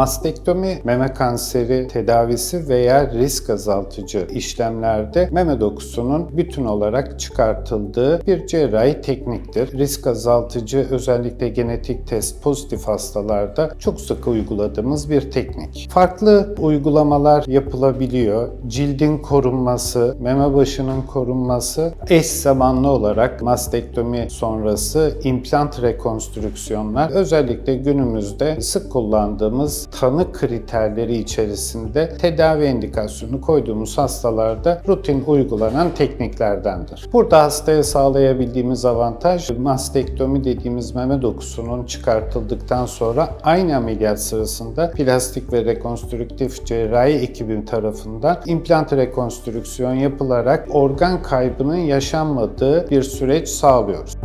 Mastektomi meme kanseri tedavisi veya risk azaltıcı işlemlerde meme dokusunun bütün olarak çıkartıldığı bir cerrahi tekniktir. Risk azaltıcı özellikle genetik test pozitif hastalarda çok sık uyguladığımız bir teknik. Farklı uygulamalar yapılabiliyor. Cildin korunması, meme başının korunması eş zamanlı olarak mastektomi sonrası implant rekonstrüksiyonlar özellikle günümüzde sık kullandığımız tanı kriterleri içerisinde tedavi indikasyonu koyduğumuz hastalarda rutin uygulanan tekniklerdendir. Burada hastaya sağlayabildiğimiz avantaj mastektomi dediğimiz meme dokusunun çıkartıldıktan sonra aynı ameliyat sırasında plastik ve rekonstrüktif cerrahi ekibim tarafından implant rekonstrüksiyon yapılarak organ kaybının yaşanmadığı bir süreç sağlıyoruz.